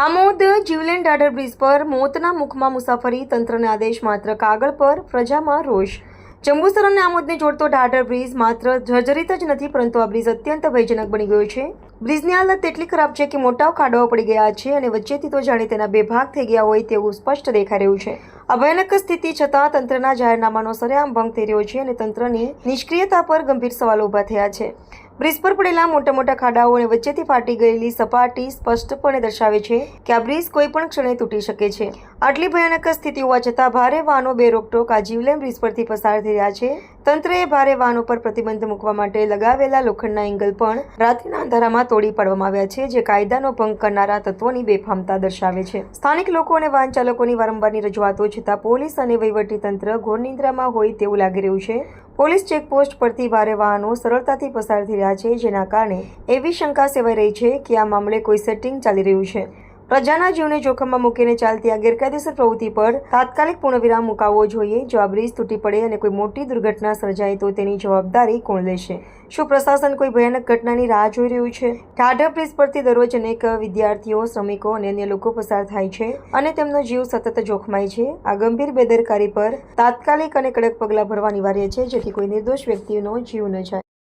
Amod જીવલેન ડાઢર bridge પર મોતના મુખમાં મુસાફરી તંત્રના આદેશ માત્ર કાગળ પર, પ્રજામાં રોષ. જંબુસર અને આમોદને જોડતો ઢાઢર બ્રિજ માત્ર જર્જરિત જ નથી, પરંતુ આ બ્રિજ અત્યંત ભયજનક બની ગયો છે. બ્રિજની હાલત એટલી ખરાબ છે કે મોટા ખાડાઓ પડી ગયા છે અને વચ્ચેથી તો જાણે તેના બે ભાગ થઈ ગયા હોય તેવું સ્પષ્ટ દેખાઈ રહ્યું છે. આ ભયાનક સ્થિતિ છતાં તંત્રના જાહેરનામાનો સરેઆમ ભંગ થઈ રહ્યો છે અને તંત્રની નિષ્ક્રિયતા પર ગંભીર સવાલો ઊભા થયા છે. બ્રિજ પર પડેલા મોટા મોટા ખાડાઓ અને વચ્ચેથી ફાટી ગયેલી સપાટી સ્પષ્ટપણે દર્શાવે છે કે આ બ્રિજ કોઈ પણ ક્ષણે તૂટી શકે છે. આટલી ભયાનક સ્થિતિ હોવા છતાં ભારે વાહનો બે રોકટોક આ જીવલેમ બ્રિજ પરથી પસાર થઈ રહ્યા છે. તંત્રએ ભારે વાહનો પર પ્રતિબંધ મૂકવા માટે લગાવેલા લોખંડના એંગલ પણ રાત્રિના અંધારામાં તોડી પાડવામાં આવ્યા છે, જે કાયદાનો ભંગ કરનારા તત્વોની બેફામતા દર્શાવે છે. સ્થાનિક લોકો અને વાહન ચાલકોની વારંવારની રજૂઆતો છતાં પોલીસ અને વહીવટી તંત્ર ઘોર નિંદ્રામાં હોય તેવું લાગી રહ્યું છે. પોલીસ ચેકપોસ્ટ પરથી ભારે વાહનો સરળતાથી પસાર થઈ રહ્યા છે, જેના કારણે એવી શંકા સેવાઈ રહી છે કે આ મામલે કોઈ સેટિંગ ચાલી રહ્યું છે. પ્રજાના જીવને જોખમમાં મૂકીને ચાલતી આ ગેરકાયદેસર પ્રવૃત્તિ પર તાત્કાલિક પૂર્ણવિરામ મુકાવવો જોઈએ. જો આ બ્રિજ તૂટી પડે અને કોઈ મોટી દુર્ઘટના સર્જાય તો તેની જવાબદારી કોણ લેશે? શું પ્રશાસન કોઈ ભયાનક ઘટનાની રાહ જોઈ રહ્યું છે? ટાઢા બ્રિજ પરથી દરરોજ અનેક વિદ્યાર્થીઓ, શ્રમિકો અને અન્ય લોકો પસાર થાય છે અને તેમનો જીવ સતત જોખમાય છે. આ ગંભીર બેદરકારી પર તાત્કાલિક અને કડક પગલાં ભરવા અનિવાર્ય છે, જેથી કોઈ નિર્દોષ વ્યક્તિનો જીવ ન જાય.